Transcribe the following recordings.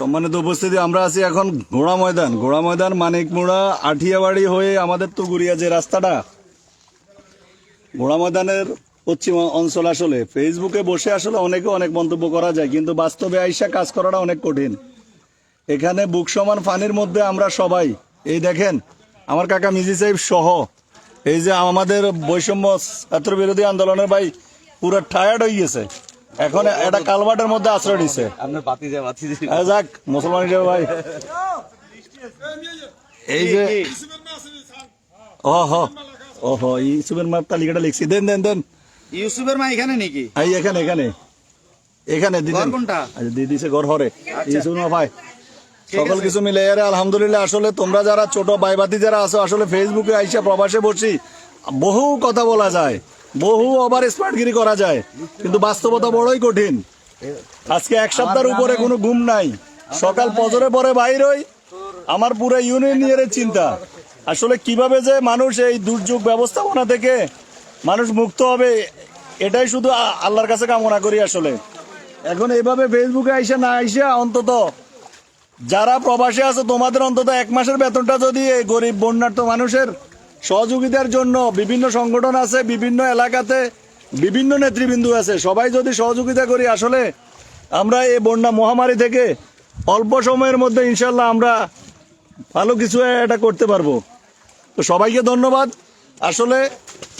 সম্মানিত উপস্থিতি, আমরা আছি এখন ঘোড়া ময়দান। ঘোড়া ময়দান মানিকমুড়া আঠিয়াবাড়ি হয়ে আমাদের তুগুরিয়া যে রাস্তাটা, ঘোড়া ময়দানের পশ্চিম অঞ্চল আসলে ফেসবুকে বসে আসলে অনেকে অনেক মন্তব্য করা যায়, কিন্তু বাস্তবে আইসা কাজ করাটা অনেক কঠিন। এখানে বুক সমান ফানির মধ্যে আমরা সবাই, এই দেখেন, আমার কাকা মিজি সাহেব সহ, এই যে আমাদের বৈষম্য ছাত্র বিরোধী আন্দোলনের ভাই পুরো টায়ার্ড হয়ে গেছে। এখন একটা কালভার্টের মধ্যে আশ্রয় নিছে। আপনার আরে যাক মুসলমান ভাই। এই যে ও হ ও হ। ইউসুফের তালিকাটা লিখছি। দেন দেন দেন। ইউসুফের মা এখানে নাকি? এই এখানে এখানে। এখানে ঘর কোনটা? আচ্ছা দিয়ে দিছে ঘর হরে ইউসুফ মা ভাই। সকল কিছু মিলে এর আলহামদুলিল্লাহ আসলে তোমরা যারা ছোট বাইবাতি যারা আছো আসলে ফেসবুকে আইসা প্রবাসে বসি বহু কথা বলা যায়। বহু ওভার স্মার্টগিরি করা যায় কিন্তু বাস্তবতা বড়ই কঠিন। আজকে এক সপ্তাহের উপরে কোনো ঘুম নাই। সকাল পজরে পরে বাইর হই আমার পুরো ইউনিয়নের চিন্তা। আসলে কীভাবে যে মানুষ এই দুর্যোগ ব্যবস্থাপনা থেকে মানুষ মুক্ত হবে এটাই শুধু আল্লাহর কাছে কামনা করি আসলে। এখন এইভাবে ফেসবুকে আইসা না আইসা অন্তত যারা প্রবাসে আছে তোমাদের অন্তত এক মাসের বেতনটা যদি এই গরিব বন্যার্থ মানুষের সহযোগিতার জন্য বিভিন্ন সংগঠন আছে, বিভিন্ন এলাকাতে বিভিন্ন নেতৃবৃন্দু আছে। সবাই যদি সহযোগিতা করি, আসলে আমরা এই বন্যা মহামারী থেকে অল্প সময়ের মধ্যে ইনশাল্লাহ আমরা ভালো কিছু এটা করতে পারব। তো সবাইকে ধন্যবাদ। আসলে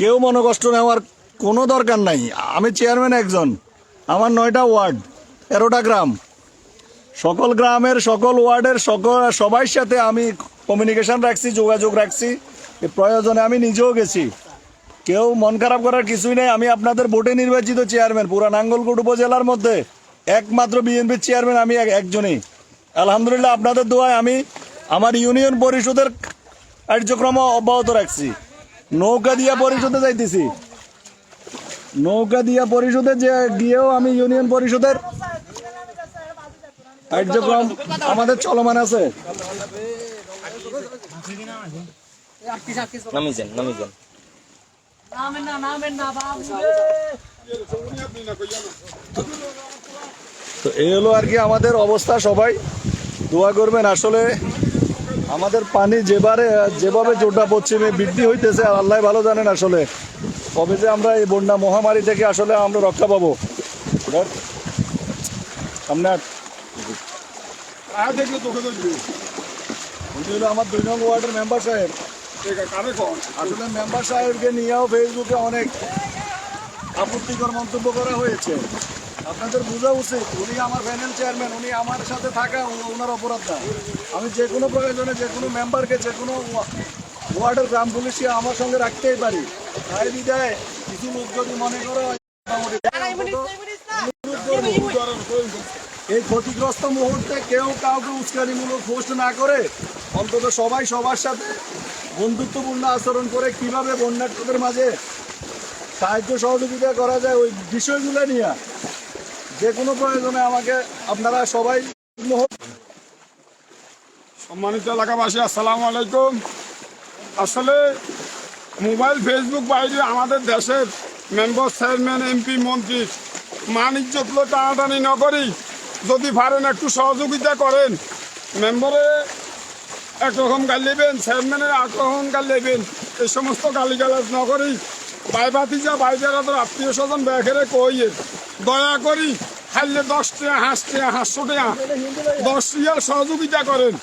কেউ মনোকষ্ট নেওয়ার কোনো দরকার নাই। আমি চেয়ারম্যান একজন, আমার নয়টা ওয়ার্ড তেরোটা গ্রাম। সকল গ্রামের, সকল ওয়ার্ডের, সকল সবার সাথে আমি কমিউনিকেশন রাখছি, যোগাযোগ রাখছি। প্রয়োজনে আমি নিজেও গেছি। কেউ মন খারাপ করার কিছুই নেই। আমি আপনাদের ভোটে নির্বাচিত চেয়ারম্যান, পুরা নাঙ্গলকোট উপজেলার মধ্যে। একমাত্র বিএনপির চেয়ারম্যান আমি এক- একজনই। আলহামদুলিল্লাহ, আপনাদের দোয়ায় আমি আমার ইউনিয়ন পরিষদের কার্যক্রম অব্যাহত রাখছি। নৌকা দিয়া পরিষদে যাইতেছি। নৌকা দিয়া পরিষদে যে গিয়েও আমি ইউনিয়ন পরিষদের কার্যক্রম আমাদের চলমান আছে। নামি যান নামি যান তো এই হলো আর কি আমাদের অবস্থা সবাই। দোয়া করবেন আসলে আমাদের পানি যেবারে যেভাবে জোটা পশ্চিমে বৃদ্ধি হইতেছে আর আল্লাহ ভালো জানেন আসলে। কবে যে আমরা এই বন্যা মহামারী থেকে আসলে আমরা রক্ষা পাবো। উনি হলো আমার দুই নং ওয়ার্ডের মেম্বার সাহেব। আসলে মেম্বার সাহেবকে নিয়েও ফেসবুকে অনেক আপত্তিকর মন্তব্য করা হয়েছে আপনাদের বোঝা উচিত, উনি আমার প্যানেল চেয়ারম্যান উনি আমার সাথে থাকা ওনার অপরাধ না আমি যে কোনো প্রয়োজনে যে কোনো মেম্বারকে যে কোনো ওয়া- ওয়ার্ডের গ্রাম পুলিশকে আমার সঙ্গে রাখতেই পারি তাই বিদায়, কিছু লোক যদি মনে করো মোটামুটি। এই ক্ষতিগ্রস্ত মুহূর্তে কেউ কাউকে উস্কানিমূলক পোস্ট না করে অন্তত সবাই সবার সাথে বন্ধুত্বপূর্ণ আচরণ করে কীভাবে বন্যার্থদের মাঝে সাহায্য সহযোগিতা করা যায় ওই বিষয়গুলো নিয়ে যে কোনো প্রয়োজনে আমাকে আপনারা সবাই সম্মানিত এলাকাবাসী, আসসালামু আলাইকুম। আসলে মোবাইল, ফেসবুক বাইরে আমাদের দেশের মেম্বার, চেয়ারম্যান, এমপি, মন্ত্রী মান ইজ্জতগুলো টানাটানি ন যদি পারেন একটু সহযোগিতা করেন। মেম্বারে একরকম গাল নেবেন চেয়ারম্যানের একরকম গাল নেবেন এই সমস্ত গালিগালাজ ন করি। বাই বাতিজা বাই বেড়াদের আত্মীয় স্বজন ব্যাঘেরে কইয়ে দয়া করি খাইলে দশ টাকা, হাঁস টাকা, হাঁসশো টাকা, দশ রিয়াল সহযোগিতা করেন।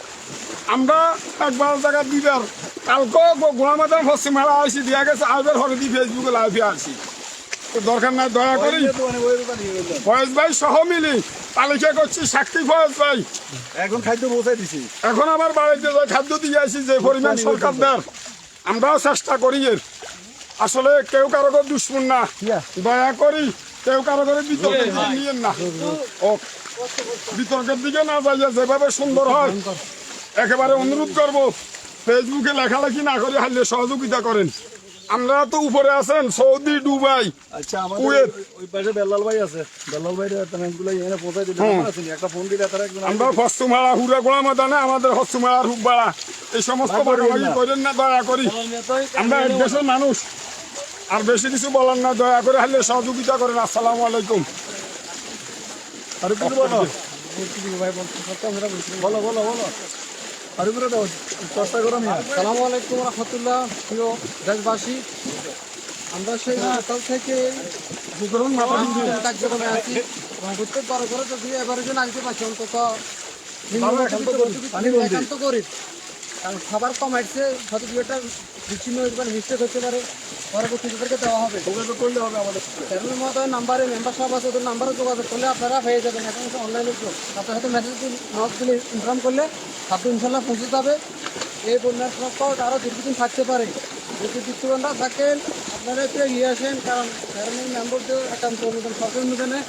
আমরা একবার জায়গা দিবার, কালকে গোলামাদার পশ্চিম মেলা আসি দিয়া গেছে, আইবার হরে দি ফেসবুকে লাইভে আসি তো দরকার নাই দয়া করি। ফয়েজ ভাই সহ মিলি। তালিকা করছি সাক্ষী ফয়েজ ভাই। এখন খাদ্য পৌঁছাই দিছি। এখন আমার বাড়িতে যে খাদ্য দিয়ে আসি যে পরিমাণ সরকার দেয় আমরাও চেষ্টা করি এর। আসলে কেউ কারও করে দুশ্মন না। দয়া করি কেউ কারও করে বিতর্কের দিকে নিয়েন না। ও বিতর্কের দিকে না যাইয়া যেভাবে সুন্দর হয় একেবারে অনুরোধ করব ফেসবুকে লেখালেখি না করে হারলে সহযোগিতা করেন। আমরা তো উপরে আছেন সৌদি দুবাই আচ্ছা কুয়েত। ওই পাশে বেল্লাল ভাই আছে। বেল্লাল ভাই গুলো এনে পৌঁছাই দিলে নি, একটা ফোন দিলে তারা একজন আমরা হস্তুমারা হুড়া গোড়া মাদানে আমাদের হস্তুমারা হুকবাড়া এই সমস্ত না। করেন না দয়া করি। আমরা দেশের মানুষ। আর বেশি কিছু বলার না দয়া করে হারলে সহযোগিতা করেন। আসসালামু আলাইকুম। আর বলো। বলো বলো আরে করে দাও। সালামু আলাইকুম রহমতুল্লাহ প্রিয় দেশবাসী। আমরা সেই সকাল থেকে কার্যক্রমে আছি। প্রত্যেক বারো করে যদি পারছি অন্তত একান্ত করি কারণ খাবার কম আসছে হয়তো দু একটা বিচ্ছিন্ন হতে পারে মিস্টেক হতে পারে। পরবর্তী তাদেরকে দেওয়া হবে। যোগাযোগ করলে হবে আমাদের নাম্বারে মেম্বার সব আছে ওদের নাম্বারে যোগাযোগ করলে আপনারা পেয়ে যাবেন। এখন অনলাইনে তাতে হয়তো মেসেজ নট দিলে ইনফর্ম করলে আপনি ইনশাল্লাহ পৌঁছে যাবে। এই বন্যার সংকট আরও দীর্ঘদিন থাকতে পারে। যদি বিত্তবানরা থাকেন আপনারা একটু এগিয়ে আসেন কারণ চেয়ারম্যান মেম্বারদের একান্ত অনুদান সরকারি অনুদানে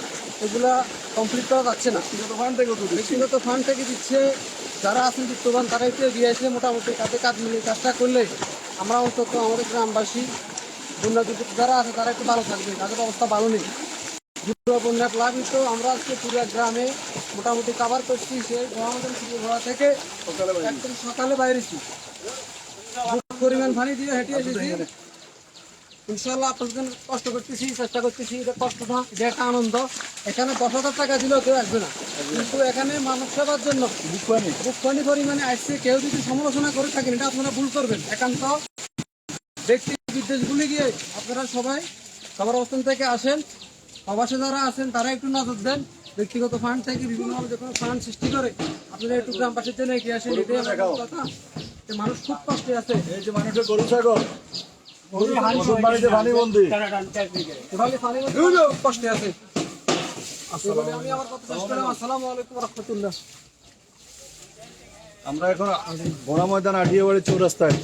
এগুলা কমপ্লিট করা যাচ্ছে না। ওখান থেকে তো ব্যক্তিগত ফান্ড থেকে দিচ্ছে। যারা আছেন বিত্তবান তারা একটু এগিয়ে আসলে মোটামুটি কাজে কাজ মিলিয়ে কাজটা করলে আমরা অন্তত আমাদের গ্রামবাসী বন্যা দুর্গত যারা আছে, তারা একটু ভালো থাকবে। তাদের অবস্থা ভালো নেই। বন্যা প্লাবিত। আমরা আজকে পুরো গ্রামে মোটামুটি কাভার করছি মহামদন ঘোড়া থেকে একদম সকালে বাইরেছি। পরিমাণ পানি দিয়ে হেঁটে এসেছি। ইনশাল্লাহ কষ্ট করতেছি, চেষ্টা করতেছি। এটা কষ্ট না একটা আনন্দ। এখানে দশ হাজার টাকা দিলেও কেউ আসবে না। কিন্তু এখানে মানব সেবার জন্য বুকপানি পরিমাণে আসছে। কেউ যদি সমালোচনা করে থাকেন, এটা আপনারা ভুল করবেন। একান্ত ব্যক্তি গিয়ে আপনারা সবাই সবার অবস্থান থেকে আসেন। প্রবাসে যারা আছেন তারা একটু নজর দেন। ব্যক্তিগত ফান্ড থেকে বিভিন্নভাবে যখন ফান্ড সৃষ্টি করে আপনারা একটু গ্রামবাসীর জন্য এগিয়ে আসেন এটাই আমার কথা। যে মানুষ খুব কষ্টে আছে। এই যে মানুষের গরু ছাগল। কষ্টে আছে। আমি আমার কথা শেষ করলাম আসসালামু আলাইকুম রহমতুল্লাহ। আমরা এখন ঘোড়া ময়দান আটিয়ে বাড়ি চৌরাস্তায়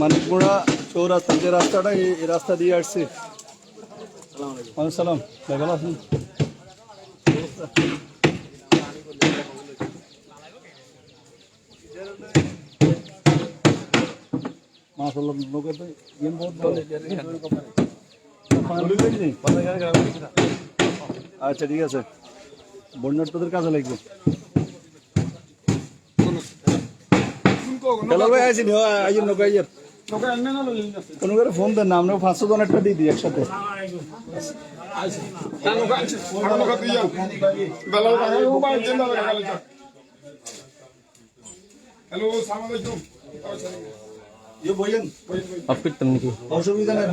মানিকপুরা চৌরাস্তার যে রাস্তাটা এই রাস্তা দিয়ে আসছি। ওয়ালাইকুম সালাম ভাই ভালো আছেন? মাশাআল্লাহ লোকে তো গেম বহুত ভালো। আচ্ছা ঠিক আছে। বন্যার তোদের কাজে লাগবে। ভাই আইসি নি আইয়ের নৌকা আইয়ের তোকে এনে না লই যাচ্ছে কোনো করে ফোন দেন না আমরা পাঁচশো জন একটা দিয়ে দিই একসাথে। হ্যালো সালাম আলাইকুম অসুবিধা নেই